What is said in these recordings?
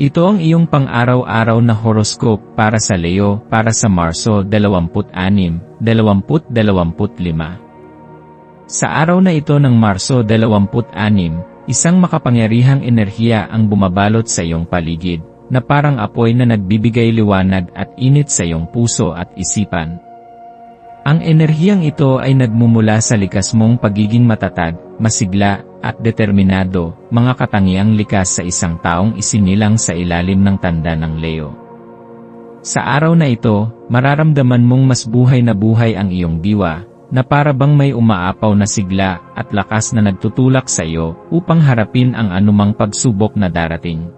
Ito ang iyong pang-araw-araw na horoscope para sa Leo para sa Marso 26, 2025. Sa araw na ito ng Marso 26, isang makapangyarihang enerhiya ang bumabalot sa iyong paligid, na parang apoy na nagbibigay liwanag at init sa iyong puso at isipan. Ang enerhiyang ito ay nagmumula sa likas mong pagiging matatag, masigla, at determinado, mga katangiang likas sa isang taong isinilang sa ilalim ng tanda ng Leo. Sa araw na ito, mararamdaman mong mas buhay na buhay ang iyong diwa, na para bang may umaapaw na sigla at lakas na nagtutulak sa iyo upang harapin ang anumang pagsubok na darating.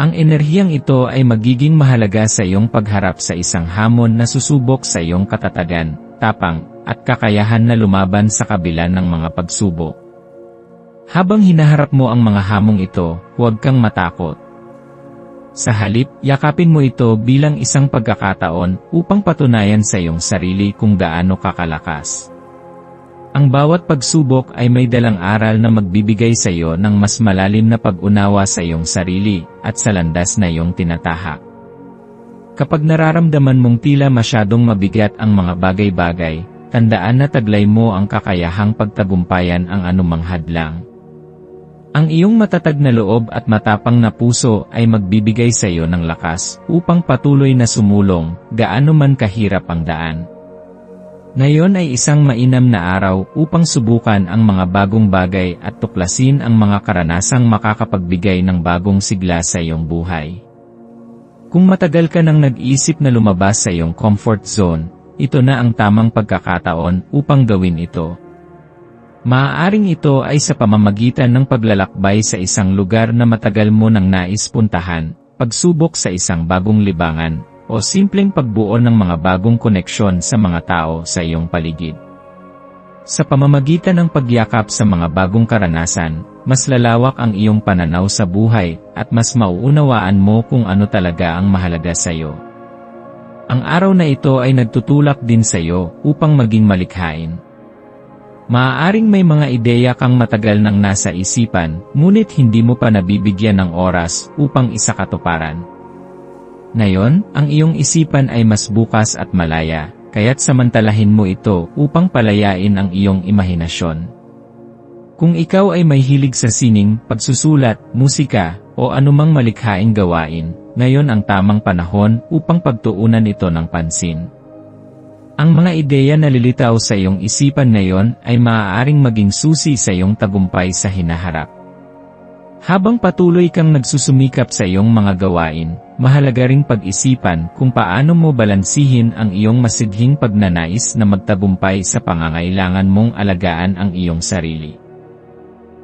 Ang enerhiyang ito ay magiging mahalaga sa iyong pagharap sa isang hamon na susubok sa iyong katatagan, tapang, at kakayahan na lumaban sa kabila ng mga pagsubok. Habang hinaharap mo ang mga hamong ito, huwag kang matakot. Sa halip, yakapin mo ito bilang isang pagkakataon upang patunayan sa iyong sarili kung gaano kakalakas. Ang bawat pagsubok ay may dalang aral na magbibigay sa iyo ng mas malalim na pag-unawa sa iyong sarili at sa landas na iyong tinatahak. Kapag nararamdaman mong tila masyadong mabigat ang mga bagay-bagay, tandaan na taglay mo ang kakayahang pagtagumpayan ang anumang hadlang. Ang iyong matatag na loob at matapang na puso ay magbibigay sa iyo ng lakas upang patuloy na sumulong, gaano man kahirap ang daan. Ngayon ay isang mainam na araw upang subukan ang mga bagong bagay at tuklasin ang mga karanasang makakapagbigay ng bagong sigla sa iyong buhay. Kung matagal ka nang nag-isip na lumabas sa iyong comfort zone, ito na ang tamang pagkakataon upang gawin ito. Maaaring ito ay sa pamamagitan ng paglalakbay sa isang lugar na matagal mo nang nais puntahan, pagsubok sa isang bagong libangan, o simpleng pagbuo ng mga bagong koneksyon sa mga tao sa iyong paligid. Sa pamamagitan ng pagyakap sa mga bagong karanasan, mas lalawak ang iyong pananaw sa buhay at mas mauunawaan mo kung ano talaga ang mahalaga sa iyo. Ang araw na ito ay nagtutulak din sa iyo upang maging malikhain. Maaaring may mga ideya kang matagal nang nasa isipan, ngunit hindi mo pa nabibigyan ng oras upang isakatuparan. Ngayon, ang iyong isipan ay mas bukas at malaya, kaya't samantalahin mo ito upang palayain ang iyong imahinasyon. Kung ikaw ay may hilig sa sining, pagsusulat, musika, o anumang malikhaing gawain, ngayon ang tamang panahon upang pagtuunan ito ng pansin. Ang mga ideya na lilitaw sa iyong isipan ngayon ay maaaring maging susi sa iyong tagumpay sa hinaharap. Habang patuloy kang nagsusumikap sa iyong mga gawain, mahalaga ring pag-isipan kung paano mo balansihin ang iyong masidhing pagnanais na magtagumpay sa pangangailangan mong alagaan ang iyong sarili.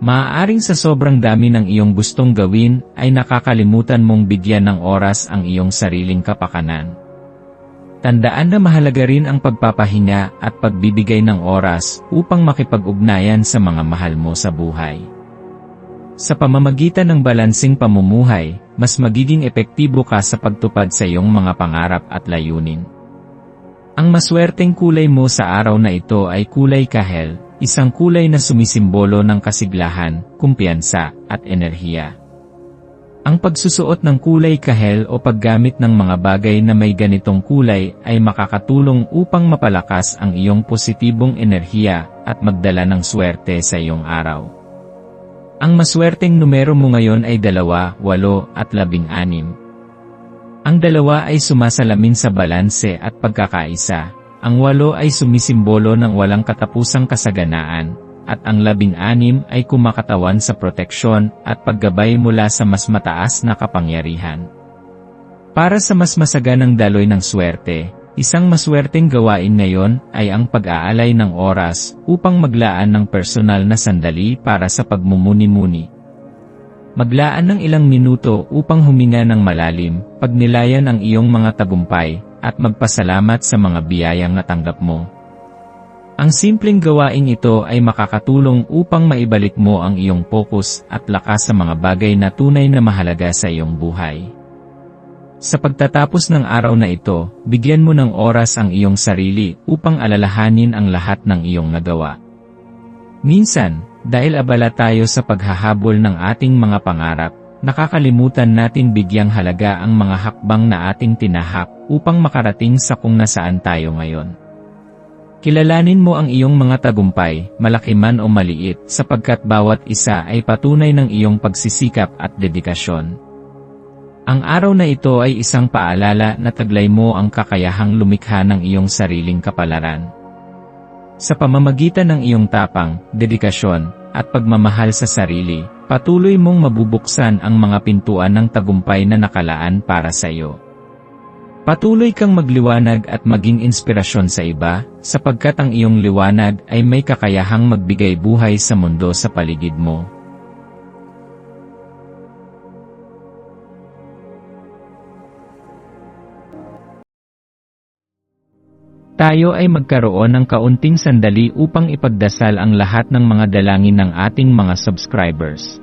Maaaring sa sobrang dami ng iyong gustong gawin ay nakakalimutan mong bigyan ng oras ang iyong sariling kapakanan. Tandaan na mahalaga rin ang pagpapahinga at pagbibigay ng oras upang makipag-ugnayan sa mga mahal mo sa buhay. Sa pamamagitan ng balansing pamumuhay, mas magiging epektibo ka sa pagtupad sa iyong mga pangarap at layunin. Ang maswerteng kulay mo sa araw na ito ay kulay kahel, isang kulay na sumisimbolo ng kasiglahan, kumpiyansa, at enerhiya. Ang pagsusuot ng kulay kahel o paggamit ng mga bagay na may ganitong kulay ay makakatulong upang mapalakas ang iyong positibong enerhiya at magdala ng swerte sa iyong araw. Ang maswerteng numero mo ngayon ay dalawa, walo at labing anim. Ang dalawa ay sumasalamin sa balanse at pagkakaisa. Ang walo ay sumisimbolo ng walang katapusang kasaganaan, at ang labing-anim ay kumakatawan sa proteksyon at paggabay mula sa mas mataas na kapangyarihan. Para sa mas masaganang daloy ng swerte, isang maswerteng gawain ngayon ay ang pag-aalay ng oras upang maglaan ng personal na sandali para sa pagmumuni-muni. Maglaan ng ilang minuto upang huminga ng malalim, pagnilayan ang iyong mga tagumpay, at magpasalamat sa mga biyayang natanggap mo. Ang simpleng gawaing ito ay makakatulong upang maibalik mo ang iyong focus at lakas sa mga bagay na tunay na mahalaga sa iyong buhay. Sa pagtatapos ng araw na ito, bigyan mo ng oras ang iyong sarili upang alalahanin ang lahat ng iyong nagawa. Minsan, dahil abala tayo sa paghahabol ng ating mga pangarap, nakakalimutan natin bigyang halaga ang mga hakbang na ating tinahak upang makarating sa kung nasaan tayo ngayon. Kilalanin mo ang iyong mga tagumpay, malaki man o maliit, sapagkat bawat isa ay patunay ng iyong pagsisikap at dedikasyon. Ang araw na ito ay isang paalala na taglay mo ang kakayahang lumikha ng iyong sariling kapalaran. Sa pamamagitan ng iyong tapang, dedikasyon, at pagmamahal sa sarili, patuloy mong mabubuksan ang mga pintuan ng tagumpay na nakalaan para sa iyo. Patuloy kang magliwanag at maging inspirasyon sa iba, sapagkat ang iyong liwanag ay may kakayahang magbigay buhay sa mundo sa paligid mo. Tayo ay magkaroon ng kaunting sandali upang ipagdasal ang lahat ng mga dalangin ng ating mga subscribers,